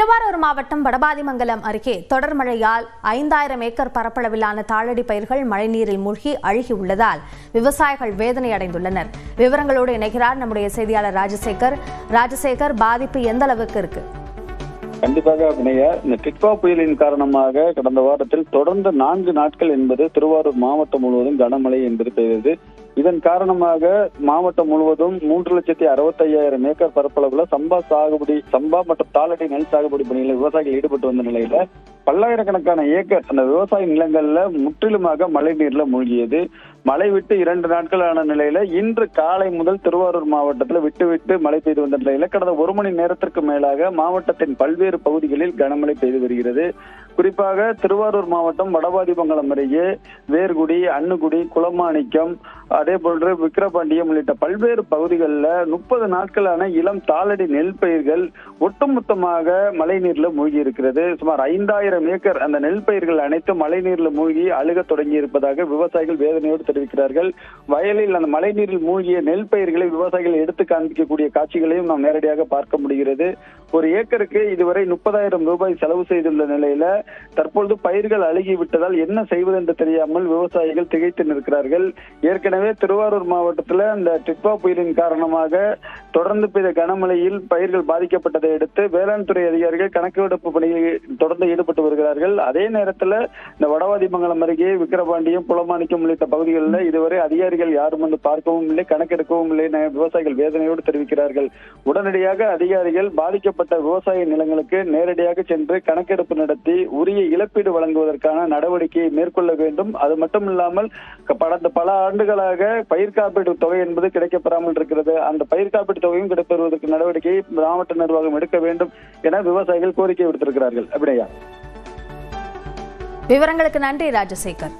திருவாரூர் மாவட்டம் வடபாதிமங்கலம் அருகே தொடர் மழையால் ஐந்தாயிரம் ஏக்கர் பரப்பளவிலான தாளடி பயிர்கள் மழைநீரில் மூழ்கி அழுகி உள்ளதால் விவசாயிகள் வேதனை அடைந்துள்ளனர். விவரங்களோடு இணைகிறார் நம்முடைய செய்தியாளர் ராஜசேகர். ராஜசேகர் பாதிப்பு எந்த அளவுக்கு இருக்கு? கண்டிப்பாக வினயா இந்த டிட்வா புயலின் காரணமாக கடந்த வாரத்தில் தொடர்ந்து நான்கு நாட்கள் என்பது திருவாரூர் மாவட்டம் முழுவதும் கனமழை என்பது பெய்தது. இதன் காரணமாக மாவட்டம் முழுவதும் மூன்று லட்சத்தி அறுபத்தையாயிரம் ஏக்கர் பரப்பளவுல சம்பா சாகுபடி சம்பா மற்றும் தாளடி நெல் சாகுபடி பணிகளில் விவசாயிகள் ஈடுபட்டு வந்த நிலையில பல்லாயிரக்கணக்கான ஏக்கர் அந்த விவசாய நிலங்கள்ல முற்றிலுமாக மழை நீர்ல மூழ்கியது. மழை விட்டு இரண்டு நாட்கள் ஆன நிலையில இன்று காலை முதல் திருவாரூர் மாவட்டத்தில் விட்டு விட்டு மழை பெய்து வந்த நிலையில கடந்த ஒரு மணி நேரத்திற்கு மேலாக மாவட்டத்தின் பல்வேறு பகுதிகளில் கனமழை பெய்து வருகிறது. குறிப்பாக திருவாரூர் மாவட்டம் வடபாதிமங்கலம் அருகே வேர்குடி அன்னுகுடி குளமாணிக்கம் அதே போன்று விக்கிரபாண்டியம் உள்ளிட்ட பல்வேறு பகுதிகளில் முப்பது நாட்களான இளம் தாளடி நெல் பயிர்கள் ஒட்டுமொத்தமாக மழை நீர்ல மூழ்கி இருக்கிறது. சுமார் ஐந்தாயிரம் ஏக்கர் அந்த நெல் பயிர்கள் அனைத்தும் மழை நீர்ல மூழ்கி அழுக தொடங்கி இருப்பதாக விவசாயிகள் வேதனையோடு தெரிவிக்கிறார்கள். வயலில் அந்த மழை நீரில் மூழ்கிய நெல் பயிர்களை விவசாயிகள் எடுத்து காண்பிக்கக்கூடிய காட்சிகளையும் நாம் நேரடியாக பார்க்க முடிகிறது. ஒரு ஏக்கருக்கு இதுவரை முப்பதாயிரம் ரூபாய் செலவு செய்துள்ள நிலையில தற்பொழுது பயிர்கள் அழுகிவிட்டதால் என்ன செய்வது என்று தெரியாமல் விவசாயிகள் திகைத்து நிற்கிறார்கள். ஏற்கனவே திருவாரூர் மாவட்டத்தில் இந்த டிட்வா புயலின் காரணமாக தொடர்ந்து பெய்த கனமழையில் பயிர்கள் பாதிக்கப்பட்டதை அடுத்து வேளாண் துறை அதிகாரிகள் கணக்கெடுப்பு பணியில் தொடர்ந்து ஈடுபட்டு வருகிறார்கள். அதே நேரத்தில் இந்த வடவாதிமங்கலம் அருகே விக்கிரபாண்டியம் புலமாணிக்கம் உள்ளிட்ட பகுதிகளில் இதுவரை அதிகாரிகள் யாரும் வந்து பார்க்கவும் இல்லை கணக்கெடுக்கவும் இல்லை விவசாயிகள் வேதனையோடு தெரிவிக்கிறார்கள். உடனடியாக அதிகாரிகள் பாதிக்கப்பட்ட விவசாய நிலங்களுக்கு நேரடியாக சென்று கணக்கெடுப்பு நடத்தி உரிய இழப்பீடு வழங்குவதற்கான நடவடிக்கையை மேற்கொள்ள வேண்டும். அது மட்டும் இல்லாமல் கடந்த பல ஆண்டுகளாக பயிர் காப்பீடு தொகை என்பது கிடைக்கப்பெறாமல் இருக்கிறது. அந்த பயிர் காப்பீடு தொகையும் கிடைப்பெறுவதற்கு நடவடிக்கையை மாவட்ட நிர்வாகம் எடுக்க வேண்டும் என விவசாயிகள் கோரிக்கை விடுத்திருக்கிறார்கள். அப்படியா விவரங்களுக்கு நன்றி ராஜசேகர்.